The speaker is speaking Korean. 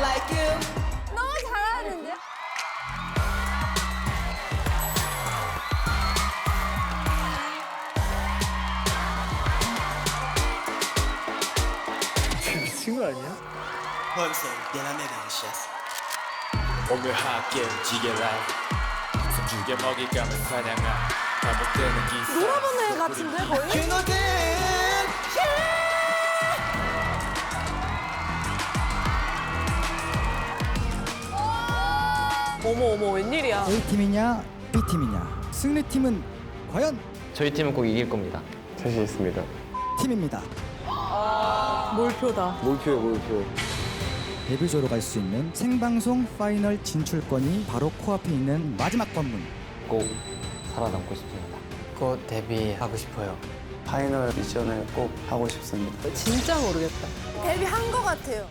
Like you. 너무 잘하는데? 미친 거 아니야? 벌써 내가 시작. 오늘 함께 움직여라 죽여 먹잇감을 사냥한 반복되는 기사 노라보네 같은데 거의? 어머 어머 웬일이야? A팀이냐 B팀이냐 승리팀은 과연 저희 팀은 꼭 이길 겁니다. 자신 있습니다. 팀입니다. 몰표다. 몰표요, 몰표. 데뷔조로 갈 수 있는 생방송 파이널 진출권이 바로 코앞에 있는 마지막 관문. 꼭 살아남고 싶습니다. 곧 데뷔하고 싶어요. 파이널 미션을 꼭 하고 싶습니다. 진짜 모르겠다. 데뷔한 것 같아요.